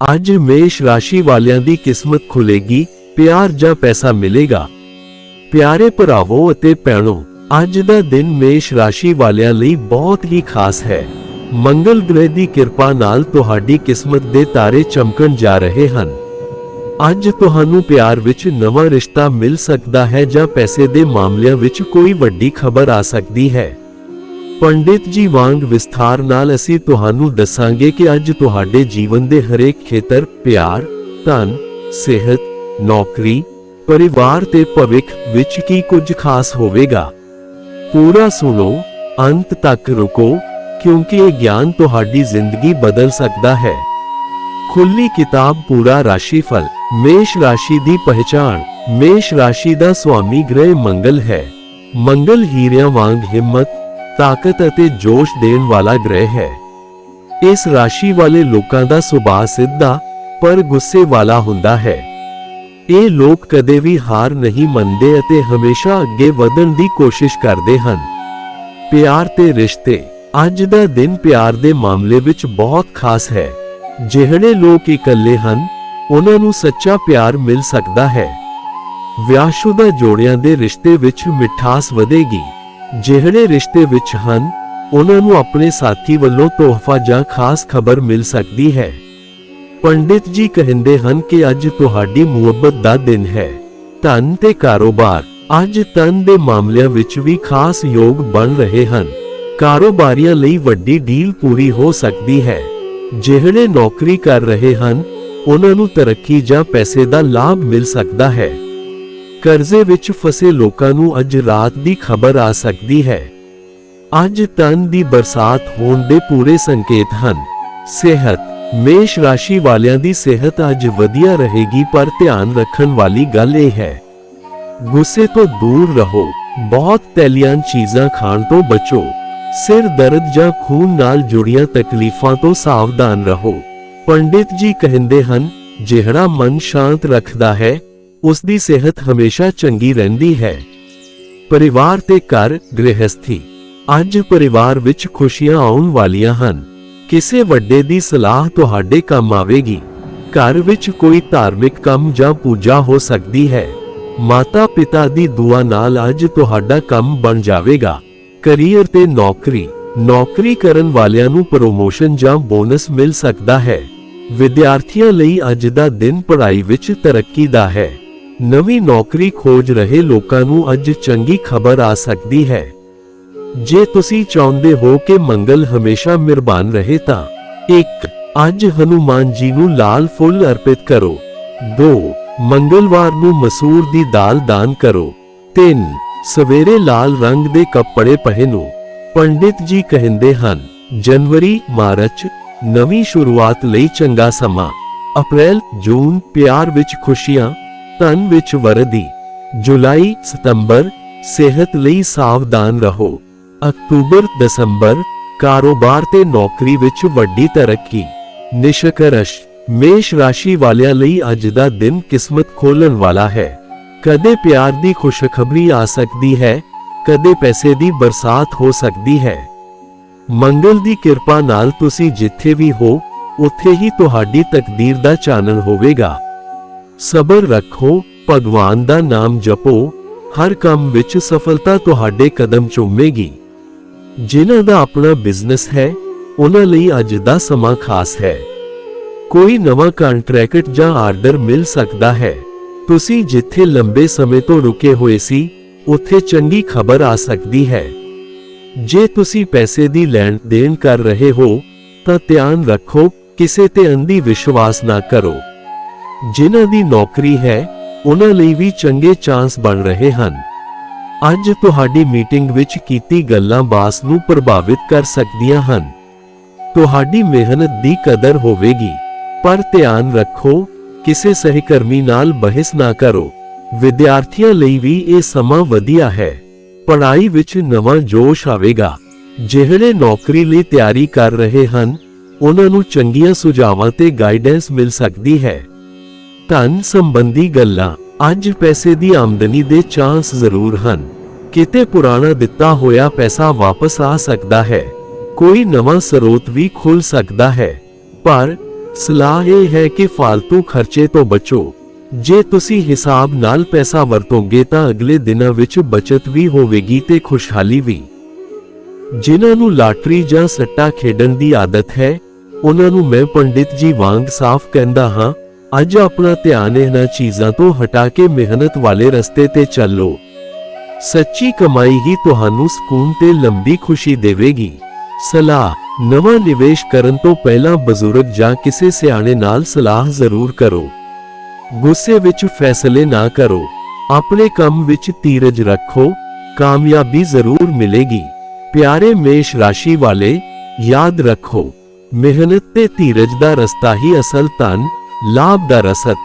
ਅੱਜ ਮੇਸ਼ ਰਾਸ਼ੀ ਵਾਲਿਆਂ ਦੀ ਕਿਸਮਤ ਖੁੱਲੇਗੀ, ਪਿਆਰ ਜਾਂ ਪੈਸਾ ਮਿਲੇਗਾ। ਪਿਆਰੇ ਭਰਾਵੋ ਅਤੇ ਭੈਣੋ, ਅੱਜ ਦਾ ਦਿਨ ਮੇਸ਼ ਰਾਸ਼ੀ ਵਾਲਿਆਂ ਲਈ ਬਹੁਤ ਹੀ ਖਾਸ ਹੈ। ਮੰਗਲ ਗ੍ਰਹਿ ਦੀ ਕਿਰਪਾ ਨਾਲ ਤੁਹਾਡੀ ਕਿਸਮਤ ਦੇ ਤਾਰੇ ਚਮਕਣ ਜਾ ਰਹੇ ਹਨ। ਅੱਜ ਤੁਹਾਨੂੰ ਪਿਆਰ ਵਿੱਚ ਨਵਾਂ ਰਿਸ਼ਤਾ ਮਿਲ ਸਕਦਾ ਹੈ ਜਾਂ ਪੈਸੇ ਦੇ ਮਾਮਲਿਆਂ ਵਿੱਚ ਕੋਈ ਵੱਡੀ ਖਬਰ ਆ ਸਕਦੀ ਹੈ। ਪੰਡਿਤ ਜੀ ਵਾਂਗ ਵਿਸਥਾਰ ਨਾਲ ਅਸੀਂ ਤੁਹਾਨੂੰ ਦੱਸਾਂਗੇ ਕਿ ਅੱਜ ਤੁਹਾਡੇ ਜੀਵਨ ਦੇ ਹਰੇਕ ਖੇਤਰ ਪਿਆਰ, ਧਨ, ਸਿਹਤ, ਨੌਕਰੀ, ਪਰਿਵਾਰ ਤੇ ਭਵਿੱਖ ਵਿੱਚ ਕੀ ਕੁਝ ਖਾਸ ਹੋਵੇਗਾ। ਪੂਰਾ ਸੁਣੋ, ਅੰਤ ਤੱਕ ਰੁਕੋ, ਕਿਉਂਕਿ ਇਹ ਗਿਆਨ ਤੁਹਾਡੀ ਜ਼ਿੰਦਗੀ ਬਦਲ ਸਕਦਾ ਹੈ। ਖੁੱਲੀ ਕਿਤਾਬ ਪੂਰਾ ਰਾਸ਼ੀਫਲ ਮੇਸ਼ ਰਾਸ਼ੀ ਦੀ ਪਹਿਚਾਣ ਮੇਸ਼ ਰਾਸ਼ੀ ਦਾ ਸੁਆਮੀ ਗ੍ਰਹਿ ਮੰਗਲ ਹੈ ਮੰਗਲ ਹੀਰਿਆਂ ਵਾਂਗ ਹਿੰਮਤ ਤਾਕਤ ਅਤੇ ਜੋਸ਼ ਦੇਣ ਵਾਲਾ ਗ੍ਰਹਿ ਹੈ। ਇਸ ਰਾਸ਼ੀ ਵਾਲੇ ਲੋਕਾਂ ਦਾ ਸੁਭਾਅ ਸਿੱਧਾ ਪਰ ਗੁੱਸੇ ਵਾਲਾ ਹੁੰਦਾ ਹੈ। ਇਹ ਲੋਕ ਕਦੇ ਵੀ ਹਾਰ ਨਹੀਂ ਮੰਨਦੇ ਅਤੇ ਹਮੇਸ਼ਾ ਅੱਗੇ ਵਧਣ ਦੀ ਕੋਸ਼ਿਸ਼ ਕਰਦੇ ਹਨ। ਪਿਆਰ ਤੇ ਰਿਸ਼ਤੇ ਅੱਜ ਦਾ ਦਿਨ ਪਿਆਰ ਦੇ ਮਾਮਲੇ ਵਿੱਚ ਬਹੁਤ ਖਾਸ ਹੈ। ਜਿਹੜੇ ਲੋਕ ਇਕੱਲੇ ਹਨ, ਉਹਨਾਂ ਨੂੰ ਸੱਚਾ ਪਿਆਰ ਮਿਲ ਸਕਦਾ ਹੈ। ਵਿਆਹਸ਼ੁਦਾ ਜੋੜਿਆਂ ਦੇ ਰਿਸ਼ਤੇ ਵਿੱਚ ਮਿਠਾਸ ਵਧੇਗੀ। ਜਿਹੜੇ ਰਿਸ਼ਤੇ ਵਿੱਚ ਹਨ, ਉਹਨਾਂ ਨੂੰ ਆਪਣੇ ਸਾਥੀ ਵੱਲੋਂ ਤੋਹਫਾ ਜਾਂ ਖਾਸ ਖਬਰ ਮਿਲ ਸਕਦੀ ਹੈ। ਪੰਡਿਤ ਜੀ ਕਹਿੰਦੇ ਹਨ ਕਿ ਅੱਜ ਤੁਹਾਡੀ ਮੁਹੱਬਤ ਦਾ ਦਿਨ ਹੈ। ਧਨ ਤੇ ਕਾਰੋਬਾਰ, ਅੱਜ ਧਨ ਦੇ ਮਾਮਲਿਆਂ ਵਿੱਚ ਵੀ ਖਾਸ ਯੋਗ ਬਣ ਰਹੇ ਹਨ। ਕਾਰੋਬਾਰੀਆਂ ਲਈ ਵੱਡੀ ਡੀਲ ਪੂਰੀ ਹੋ ਸਕਦੀ ਹੈ। ਜਿਹੜੇ ਨੌਕਰੀ ਕਰ ਰਹੇ ਹਨ, ਉਹਨਾਂ ਨੂੰ ਤਰੱਕੀ ਜਾਂ ਪੈਸੇ ਦਾ ਲਾਭ ਮਿਲ ਸਕਦਾ ਹੈ। ਕਰਜ਼ੇ ਵਿੱਚ ਫਸੇ ਲੋਕਾਂ ਨੂੰ ਅੱਜ ਰਾਤ ਦੀ ਖਬਰ ਆ ਸਕਦੀ ਹੈ। ਅੱਜ ਤਨ ਦੀ ਬਰਸਾਤ ਹੋਣ ਦੇ ਪੂਰੇ ਸੰਕੇਤ ਹਨ। ਸਿਹਤ, ਮੇਸ਼ ਰਾਸ਼ੀ ਵਾਲਿਆਂ ਦੀ ਸਿਹਤ ਅੱਜ ਵਧੀਆ ਰਹੇਗੀ, ਪਰ ਧਿਆਨ ਰੱਖਣ ਵਾਲੀ ਗੱਲ ਇਹ ਹੈ। ਗੁੱਸੇ ਤੋਂ ਦੂਰ ਰਹੋ, ਬਹੁਤ ਤੈਲੀਆਂ ਚੀਜ਼ਾਂ ਖਾਣ ਤੋਂ ਬਚੋ। ਸਿਰ ਦਰਦ ਜਾਂ ਖੂਨ ਨਾਲ ਜੁੜੀਆਂ ਤਕਲੀਫਾਂ ਤੋਂ ਸਾਵਧਾਨ ਰਹੋ। ਪੰਡਿਤ ਜੀ ਕਹਿੰਦੇ ਹਨ, ਜਿਹੜਾ ਮਨ ਸ਼ਾਂਤ ਰੱਖਦਾ ਹੈ ਉਸ ਦੀ ਸਿਹਤ ਹਮੇਸ਼ਾ ਚੰਗੀ ਰਹਿੰਦੀ ਹੈ। ਪਰਿਵਾਰ ਤੇ ਘਰ ਗ੍ਰਹਿਸਥੀ। ਅੱਜ ਪਰਿਵਾਰ ਵਿੱਚ ਖੁਸ਼ੀਆਂ ਆਉਣ ਵਾਲੀਆਂ ਹਨ। ਕਿਸੇ ਵੱਡੇ ਦੀ ਸਲਾਹ ਤੁਹਾਡੇ ਕੰਮ ਆਵੇਗੀ। ਘਰ ਵਿੱਚ ਕੋਈ ਧਾਰਮਿਕ ਕੰਮ ਜਾਂ ਪੂਜਾ ਹੋ ਸਕਦੀ ਹੈ। ਮਾਤਾ ਪਿਤਾ ਦੀ ਦੁਆ ਨਾਲ ਅੱਜ ਤੁਹਾਡਾ ਕੰਮ ਬਣ ਜਾਵੇਗਾ। ਕਰੀਅਰ ਤੇ ਨੌਕਰੀ। ਨੌਕਰੀ ਕਰਨ ਵਾਲਿਆਂ ਨੂੰ ਪ੍ਰੋਮੋਸ਼ਨ ਜਾਂ ਬੋਨਸ ਮਿਲ ਸਕਦਾ ਹੈ। ਵਿਦਿਆਰਥੀਆਂ ਲਈ ਅੱਜ ਦਾ ਦਿਨ ਪੜ੍ਹਾਈ ਵਿੱਚ ਤਰੱਕੀ ਦਾ ਹੈ। ਨਵੀਂ ਨੌਕਰੀ ਖੋਜ ਰਹੇ ਲੋਕਾਂ ਨੂੰ ਅੱਜ ਚੰਗੀ ਖਬਰ ਆ ਸਕਦੀ ਹੈ। ਜੇ ਤੁਸੀਂ ਚਾਹੁੰਦੇ ਹੋ ਕਿ ਮੰਗਲ ਹਮੇਸ਼ਾ ਮਿਹਰਬਾਨ ਰਹੇ ਤਾਂ 1 ਅੱਜ ਹਨੂਮਾਨ ਜੀ ਨੂੰ ਲਾਲ ਫੁੱਲ ਅਰਪਿਤ ਕਰੋ। 2 ਮੰਗਲਵਾਰ ਨੂੰ ਮਸੂਰ ਦੀ ਦਾਲ ਦਾਨ ਕਰੋ। 3 ਸਵੇਰੇ ਲਾਲ ਰੰਗ ਦੇ ਕੱਪੜੇ ਪਹਿਨੋ। ਪੰਡਿਤ ਜੀ ਕਹਿੰਦੇ ਹਨ, ਜਨਵਰੀ, ਮਾਰਚ, ਨਵੀਂ ਸ਼ੁਰੂਆਤ ਲਈ ਚੰਗਾ ਸਮਾਂ। ਅਪ੍ਰੈਲ, ਜੂਨ, ਪਿਆਰ ਵਿੱਚ ਖੁਸ਼ੀਆਂ। ਧਨ ਵਿੱਚ ਵਰਦੀ। ਜੁਲਾਈ, ਸਤੰਬਰ, ਸਿਹਤ ਲਈ ਸਾਵਧਾਨ ਰਹੋ। ਅਕਤੂਬਰ, ਦਸੰਬਰ, ਕਾਰੋਬਾਰ ਤੇ ਨੌਕਰੀ ਵਿੱਚ ਵੱਡੀ ਤਰੱਕੀ। ਨਿਸ਼ਕਰਸ਼। ਮੇਸ਼ ਰਾਸ਼ੀ ਵਾਲਿਆਂ ਲਈ ਅੱਜ ਦਾ ਦਿਨ ਕਿਸਮਤ ਖੋਲਣ ਵਾਲਾ ਹੈ। ਕਦੇ ਪਿਆਰ ਦੀ ਖੁਸ਼ਖਬਰੀ ਆ ਸਕਦੀ ਹੈ, ਕਦੇ ਪੈਸੇ ਦੀ ਬਰਸਾਤ ਹੋ ਸਕਦੀ ਹੈ। ਮੰਗਲ ਦੀ ਕਿਰਪਾ ਨਾਲ ਤੁਸੀਂ ਜਿੱਥੇ ਵੀ ਹੋ, ਉੱਥੇ ਹੀ ਤੁਹਾਡੀ ਤਕਦੀਰ ਦਾ ਚਾਨਣ ਹੋਵੇਗਾ। ਸਬਰ ਰੱਖੋ, ਭਗਵਾਨ ਦਾ ਨਾਮ ਜਪੋ, ਹਰ ਕੰਮ ਵਿੱਚ ਸਫਲਤਾ ਤੁਹਾਡੇ ਕਦਮ ਚੁੰਮੇਗੀ। ਜਿਨ੍ਹਾਂ ਦਾ ਆਪਣਾ ਬਿਜ਼ਨਸ ਹੈ, ਉਹਨਾਂ ਲਈ ਅੱਜ ਦਾ ਸਮਾਂ ਖਾਸ ਹੈ। ਕੋਈ ਨਵਾਂ ਕੰਟਰੈਕਟ ਜਾਂ ਆਰਡਰ ਮਿਲ ਸਕਦਾ ਹੈ। ਤੁਸੀਂ ਜਿੱਥੇ ਲੰਬੇ ਸਮੇਂ ਤੋਂ ਰੁਕੇ ਹੋਏ ਸੀ, ਉੱਥੇ ਚੰਗੀ ਖਬਰ ਆ ਸਕਦੀ ਹੈ। ਜੇ ਤੁਸੀਂ ਪੈਸੇ ਦੀ ਲੈਣ ਦੇਣ ਕਰ ਰਹੇ ਹੋ, ਤਾਂ ਧਿਆਨ ਰੱਖੋ, ਕਿਸੇ ਤੇ ਅੰਧੀ ਵਿਸ਼ਵਾਸ ਨਾ ਕਰੋ। ਜਿਨ੍ਹਾਂ ਦੀ ਨੌਕਰੀ ਹੈ, ਉਹਨਾਂ ਲਈ ਵੀ ਚੰਗੇ ਚਾਂਸ ਬਣ ਰਹੇ ਹਨ। ਅੱਜ ਤੁਹਾਡੀ ਮੀਟਿੰਗ ਵਿੱਚ ਕੀਤੀ ਗੱਲਾਂ ਬਾਸ ਨੂੰ ਪ੍ਰਭਾਵਿਤ ਕਰ ਸਕਦੀਆਂ ਹਨ। ਤੁਹਾਡੀ ਮਿਹਨਤ ਦੀ ਕਦਰ ਹੋਵੇਗੀ, ਪਰ ਧਿਆਨ ਰੱਖੋ, ਕਿਸੇ ਸਹਿਕਰਮੀ ਨਾਲ ਬਹਿਸ ਨਾ ਕਰੋ। ਵਿਦਿਆਰਥੀਆਂ ਲਈ ਵੀ ਇਹ ਸਮਾਂ ਵਧੀਆ ਹੈ। ਪੜ੍ਹਾਈ ਵਿੱਚ ਨਵਾਂ ਜੋਸ਼ ਆਵੇਗਾ। ਜਿਹੜੇ ਨੌਕਰੀ ਲਈ ਤਿਆਰੀ ਕਰ ਰਹੇ ਹਨ, ਉਹਨਾਂ ਨੂੰ ਚੰਗੀਆਂ ਸੁਝਾਵਾਂ ਤੇ ਗਾਈਡੈਂਸ ਮਿਲ ਸਕਦੀ ਹੈ। ਧਨ ਸੰਬੰਧੀ ਗੱਲਾਂ ਅੱਜ ਪੈਸੇ ਦੀ ਆਮਦਨੀ ਦੇ ਚਾਂਸ ਜ਼ਰੂਰ ਹਨ। ਕਿਤੇ ਪੁਰਾਣਾ ਦਿੱਤਾ ਹੋਇਆ ਪੈਸਾ ਵਾਪਸ ਆ ਸਕਦਾ ਹੈ। ਕੋਈ ਨਵਾਂ ਸਰੋਤ ਵੀ ਖੁੱਲ ਸਕਦਾ ਹੈ। ਪਰ ਸਲਾਹ ਇਹ ਹੈ ਕਿ ਫालतू ਖਰਚੇ ਤੋਂ ਬਚੋ। ਜੇ ਤੁਸੀਂ ਹਿਸਾਬ ਨਾਲ ਪੈਸਾ ਵਰਤੋਗੇ ਤਾਂ ਅਗਲੇ ਦਿਨਾਂ ਵਿੱਚ ਬਚਤ ਵੀ ਹੋਵੇਗੀ ਤੇ ਖੁਸ਼ਹਾਲੀ ਵੀ। ਜਿਨ੍ਹਾਂ ਨੂੰ ਲਾਟਰੀ ਜਾਂ ਸੱਟਾ ਖੇਡਣ ਦੀ ਆਦਤ ਹੈ, ਉਹਨਾਂ ਨੂੰ ਮੈਂ ਪੰਡਿਤ ਜੀ ਵਾਂਗ ਸਾਫ਼ ਕਹਿੰਦਾ ਹਾਂ ਅੱਜ ਆਪਣਾ ਧਿਆਨ ਇਹਨਾਂ ਚੀਜ਼ਾਂ ਤੋਂ ਹਟਾ ਕੇ ਮਿਹਨਤ ਵਾਲੇ ਰਸਤੇ ਤੇ ਚੱਲੋ। ਸੱਚੀ ਕਮਾਈ ਹੀ ਤੁਹਾਨੂੰ ਸਕੂਨ ਤੇ ਲੰਬੀ ਖੁਸ਼ੀ ਦੇਵੇਗੀ। ਸਲਾਹ, ਨਵਾਂ ਨਿਵੇਸ਼ ਕਰਨ ਤੋਂ ਪਹਿਲਾਂ ਬਜ਼ੁਰਗ ਜਾਂ ਕਿਸੇ ਸਿਆਣੇ ਨਾਲ ਸਲਾਹ ਜ਼ਰੂਰ ਕਰੋ। ਗੁੱਸੇ ਵਿੱਚ ਫੈਸਲੇ ਨਾ ਕਰੋ। ਆਪਣੇ ਕੰਮ ਵਿੱਚ ਧੀਰਜ ਰੱਖੋ, ਕਾਮਯਾਬੀ ਜ਼ਰੂਰ ਮਿਲੇਗੀ। ਪਿਆਰੇ ਮੇਸ਼ ਰਾਸ਼ੀ ਵਾਲੇ, ਯਾਦ ਰੱਖੋ, ਮਿਹਨਤ ਤੇ ਧੀਰਜ ਦਾ ਰਸਤਾ ਹੀ ਅਸਲ ਧਨ ਲਾਭ ਦਾ ਰਸਦ